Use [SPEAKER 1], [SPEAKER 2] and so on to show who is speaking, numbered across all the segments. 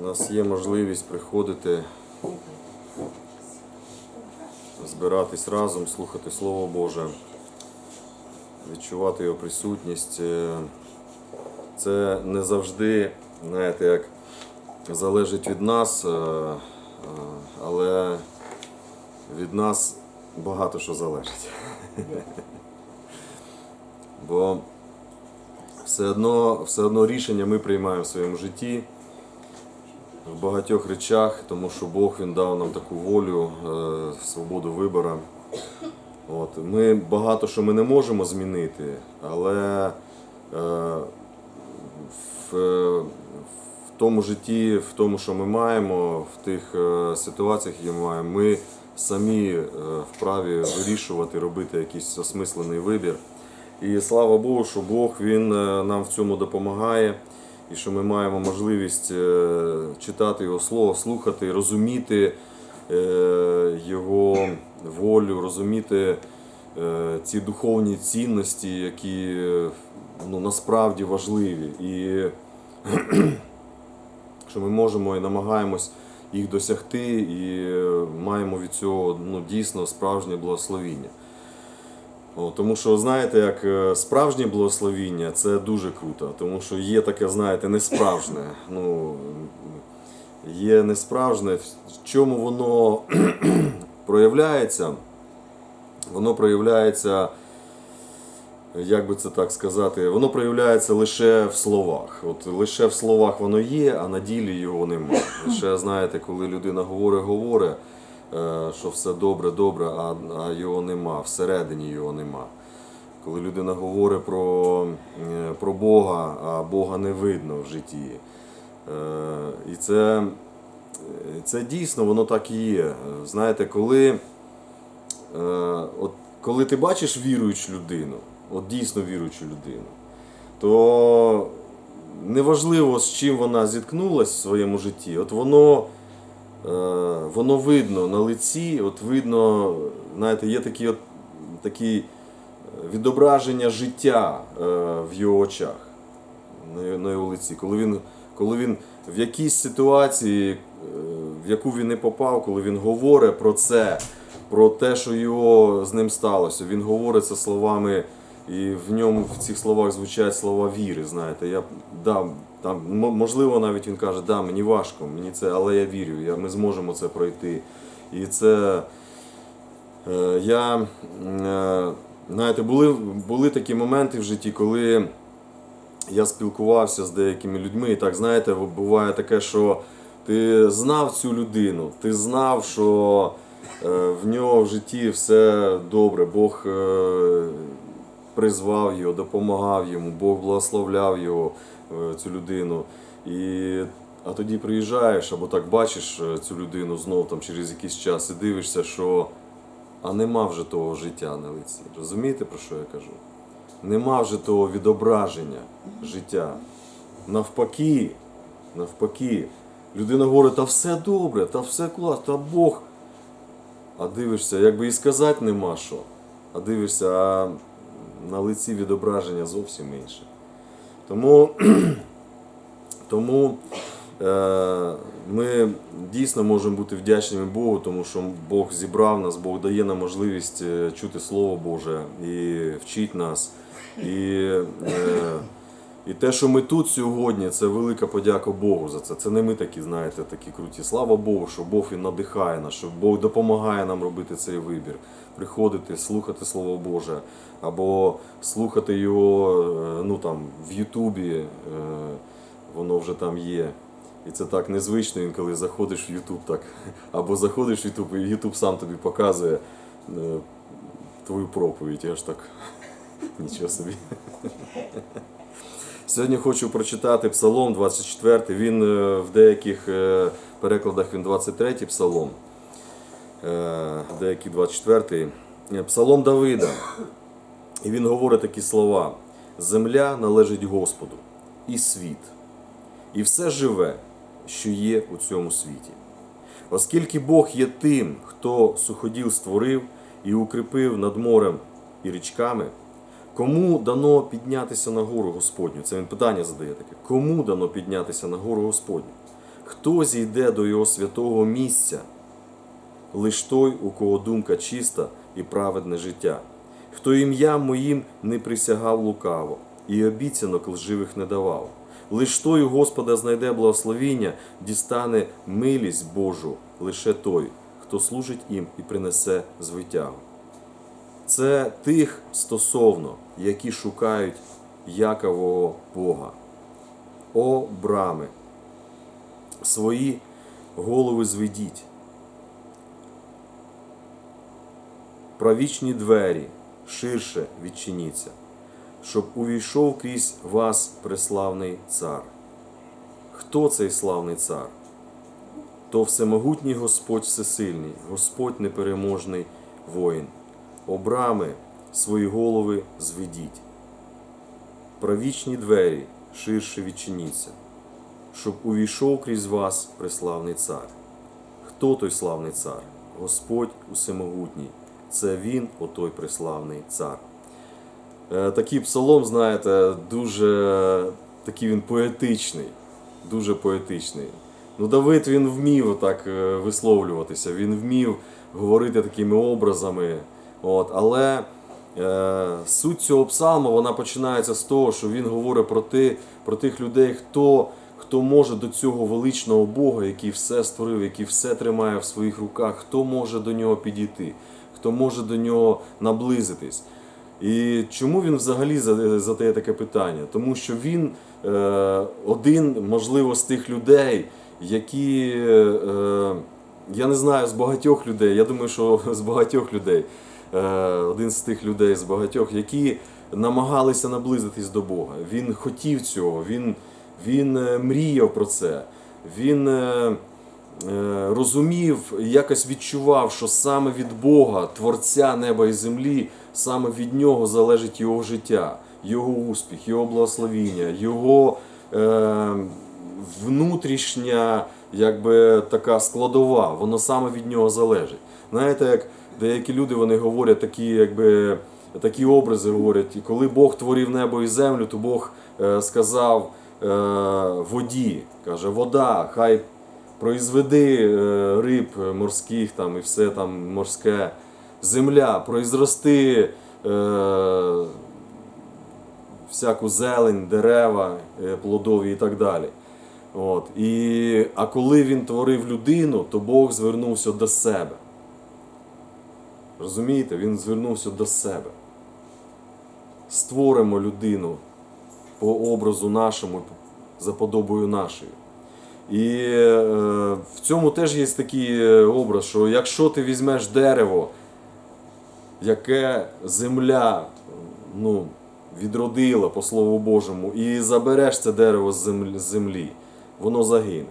[SPEAKER 1] У нас є можливість приходити, збиратись разом, слухати Слово Боже, відчувати його присутність. Е, Це не завжди, знаєте, як залежить від нас, е, е, але від нас багато що залежить. Бо все одно, все одно рішення ми приймаємо в своєму житті багатьох речах, тому що Бог він дав нам таку волю, е, свободу вибору. От. Ми багато що ми не можемо змінити, але е, в, в тому житті, в тому, що ми маємо, в тих е, ситуаціях, які ми маємо, ми самі е, вправі вирішувати, робити якийсь осмислений вибір. І слава Богу, що Бог він е, нам в цьому допомагає, і що ми маємо можливість е, читати Його Слово, слухати, розуміти е, Його волю, розуміти е, ці духовні цінності, які ну, насправді важливі. І що ми можемо і намагаємось їх досягти, і маємо від цього ну, дійсно справжнє благословіння. О, тому що, знаєте, як е, справжнє благословіння це дуже круто, тому що є таке, знаєте, несправжнє. Ну, є несправжнє, в чому воно проявляється? Воно проявляється, як би це так сказати, воно проявляється лише в словах. От лише в словах воно є, а на ділі його немає. Лише знаєте, коли людина говорить, говорить, що все добре, добре, а, його нема, всередині його нема. Коли людина говорить про, е, про Бога, а Бога не видно в житті. Е, І це, це дійсно воно так і є. Знаєте, коли, е, от, коли ти бачиш віруючу людину, от дійсно віруючу людину, то неважливо, з чим вона зіткнулася в своєму житті, от воно, е, воно видно на лиці, от видно, знаєте, є такі, от, такі відображення життя е, в його очах, на його, лиці. Коли він, коли він в якійсь ситуації, е, в яку він не попав, коли він говорить про це, про те, що його з ним сталося, він говорить це словами, і в ньому в цих словах звучать слова віри. Знаєте, я да, там, можливо, навіть він каже, да, мені важко, мені це, але я вірю, я, ми зможемо це пройти. І це Е, Я, е, знаєте, були, були такі моменти в житті, коли я спілкувався з деякими людьми, і так, знаєте, буває таке, що ти знав цю людину, ти знав, що е, в нього в житті все добре, Бог е, призвав його, допомагав йому, Бог благословляв його, е, цю людину. І, а тоді приїжджаєш або так бачиш е, цю людину знов там через якийсь час і дивишся, що а нема вже того життя на лиці. Розумієте, про що я кажу? Нема вже того відображення життя. Навпаки, навпаки, людина говорить, та все добре, та все клас, та Бог. А дивишся, якби і сказати нема що. А дивишся, а на лиці відображення зовсім інше. Тому, тому е, ми дійсно можемо бути вдячними Богу, тому що Бог зібрав нас, Бог дає нам можливість е, чути Слово Боже і вчить нас. І, е, і те, що ми тут сьогодні, це велика подяка Богу за це. Це не ми такі, знаєте, такі круті. Слава Богу, що Бог він надихає нас, що Бог допомагає нам робити цей вибір, приходити, слухати Слово Боже, або слухати його е, ну, там, в Ютубі, е, воно вже там є. І це так незвично, інколи заходиш в Ютуб так. Або заходиш в Ютуб, і Ютуб сам тобі показує е, твою проповідь. Я ж так. Нічого собі. Сьогодні хочу прочитати Псалом 24. Він е, в деяких е, перекладах він 23 псалом, е, в деяких 24. Е, Псалом Давида. І він говорить такі слова: Земля належить Господу і світ, і все живе, що є у цьому світі. Оскільки Бог є тим, хто суходіл створив і укріпив над морем і річками, кому дано піднятися на гору Господню? Це він питання задає таке. Кому дано піднятися на гору Господню? Хто зійде до його святого місця? Лиш той, у кого думка чиста і праведне життя, хто ім'ям моїм не присягав лукаво, і обіцянок лживих не давав. Лиш той у Господа знайде благословіння, дістане милість Божу, лише той, хто служить їм і принесе звитягу. Це тих стосовно, які шукають Якового Бога. О брами, свої голови зведіть. Правічні двері ширше відчиніться, щоб увійшов крізь вас преславний цар. Хто цей славний цар? То всемогутній Господь всесильний, Господь непереможний воїн. Обрами свої голови зведіть. Правічні двері ширше відчиніться, щоб увійшов крізь вас преславний цар. Хто той славний цар? Господь усемогутній. Це він, отой преславний цар. Е, Такий псалом, знаєте, дуже такий він поетичний. Дуже поетичний. Ну, Давид він вмів так е, висловлюватися, він вмів говорити такими образами. От, але е, суть цього псалму вона починається з того, що він говорить про, ти, про тих людей, хто, хто може до цього величного Бога, який все створив, який все тримає в своїх руках, хто може до нього підійти, хто може до нього наблизитись. І чому він взагалі задає таке питання? Тому що він е, один, можливо, з тих людей, які, е, я не знаю, з багатьох людей, я думаю, що з багатьох людей, е, один з тих людей з багатьох, які намагалися наблизитись до Бога. Він хотів цього, він, він е, мріяв про це. Він е, е, розумів, якось відчував, що саме від Бога, Творця неба і землі, саме від нього залежить його життя, його успіх, його благословіння, його е, внутрішня якби, така складова, воно саме від нього залежить. Знаєте, як деякі люди вони говорять такі, якби. Такі образи говорять, і коли Бог творив небо і землю, то Бог е, сказав е, воді, каже, вода, хай произведи е, риб морських там і все там морське, земля, произрости всяку зелень, дерева плодові і так далі. От. І, а коли він творив людину, то Бог звернувся до себе. Розумієте, він звернувся до себе. Створимо людину по образу нашому, за подобою нашою. І е, в цьому теж є такий е, образ, що якщо ти візьмеш дерево, яке земля ну, відродила по Слову Божому, і забереш це дерево з землі, воно загине,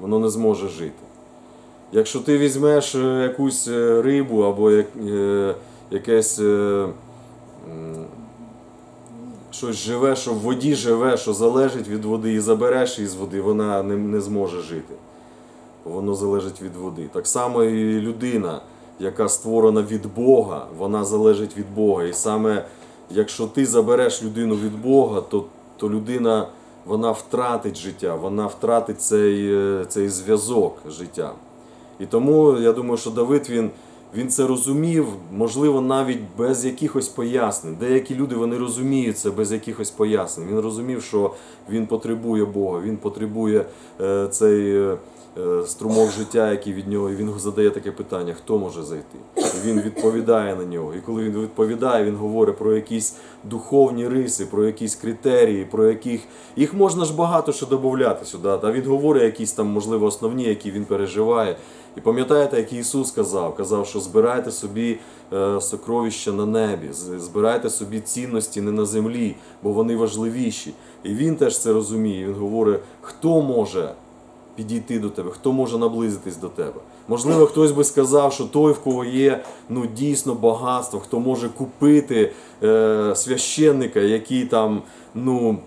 [SPEAKER 1] воно не зможе жити. Якщо ти візьмеш е, якусь е, рибу або е, якесь щось живе, що в воді живе, що залежить від води, і забереш її з води, вона не, не зможе жити. Воно залежить від води. Так само і людина, яка створена від Бога, вона залежить від Бога. І саме якщо ти забереш людину від Бога, то, то людина вона втратить життя, вона втратить цей, цей зв'язок з життям. І тому я думаю, що Давид він, він це розумів, можливо, навіть без якихось пояснень. Деякі люди вони розуміють це без якихось пояснень. Він розумів, що він потребує Бога, він потребує е, цей е, е, струмок життя, який від нього, і він задає таке питання: хто може зайти? І він відповідає на нього. І коли він відповідає, він говорить про якісь духовні риси, про якісь критерії, про яких їх можна ж багато що додати сюди. Та він говорить якісь там, можливо, основні, які він переживає. І пам'ятаєте, як Ісус сказав? Казав, що збирайте собі е, сокровища на небі, збирайте собі цінності не на землі, бо вони важливіші. І він теж це розуміє. Він говорить, хто може підійти до тебе, хто може наблизитись до тебе. Можливо, хтось би сказав, що той, в кого є ну, дійсно багатство, хто може купити е, священника, який там ну,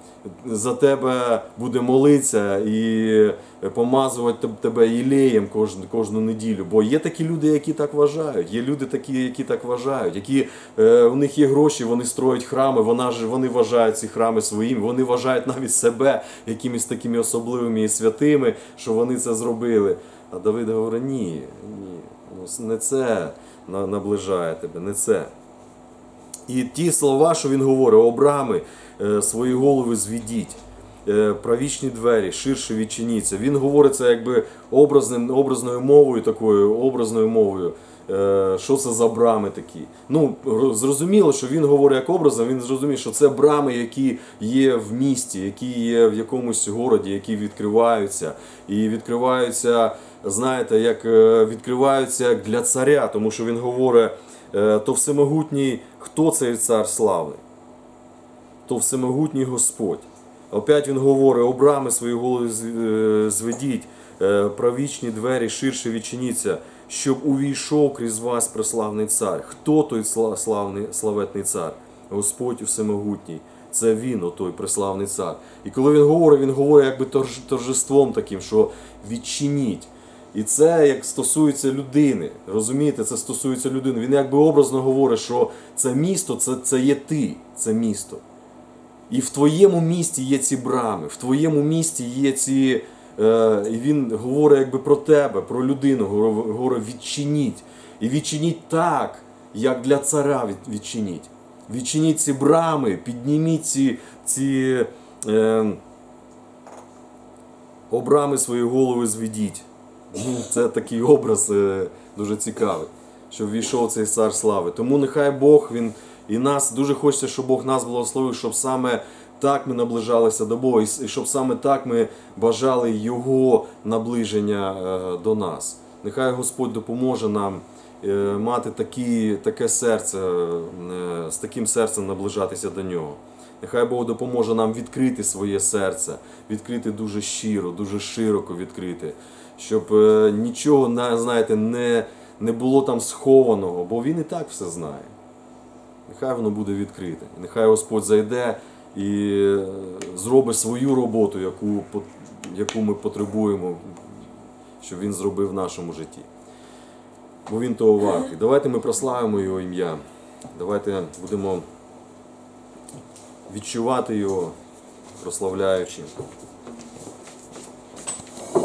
[SPEAKER 1] за тебе буде молитися і помазувати тебе ілеєм кожну, кожну неділю. Бо є такі люди, які так вважають. Є люди такі, які так вважають, які е, у них є гроші, вони строять храми, вона ж вони вважають ці храми своїми, вони вважають навіть себе якимись такими особливими і святими, що вони це зробили. А Давид говорить: ні, ні, ну, не це наближає тебе, не це. І ті слова, що він говорить, о брами, е, свої голови звідіть, е, правічні двері, ширше відчиніться. Він говорить це якби образним, образною мовою, такою образною мовою. Е, Що це за брами такі? Ну, зрозуміло, що він говорить як образом, він зрозумів, що це брами, які є в місті, які є в якомусь городі, які відкриваються. І відкриваються, знаєте, як відкриваються для царя, тому що він говорить, то всемогутній, хто цей цар славний? то всемогутній Господь. Опять він говорить, обрами свої голови е, зведіть, е, правічні двері ширше відчиніться, щоб увійшов крізь вас преславний цар. Хто той сла- славний, славетний цар? Господь всемогутній. Це він, отой преславний цар. І коли він говорить, він говорить якби торжеством таким, що відчиніть. І це як стосується людини. Розумієте, це стосується людини. Він якби образно говорить, що це місто, це, це є ти, це місто. І в твоєму місті є ці брами, в твоєму місті є ці. Е, і він говорить якби про тебе, про людину, говорить, відчиніть. І відчиніть так, як для царя відчиніть. Відчиніть ці брами, підніміть ці, ці е, обрами свої голови зведіть. Це такий образ е, дуже цікавий, щоб війшов цей цар слави. Тому нехай Бог він і нас дуже хочеться, щоб Бог нас благословив, щоб саме так ми наближалися до Бога, і щоб саме так ми бажали Його наближення е, до нас. Нехай Господь допоможе нам е, мати такі, таке серце, з таким серцем наближатися до нього. Нехай Бог допоможе нам відкрити своє серце, відкрити дуже щиро, дуже широко відкрити, щоб е, нічого знаєте, не, не було там схованого, бо він і так все знає. Нехай воно буде відкрите. Нехай Господь зайде і е, зробить свою роботу, яку, яку ми потребуємо, щоб він зробив в нашому житті. Бо він того вартий. Давайте ми прославимо його ім'я. Давайте будемо відчувати його, прославляючи.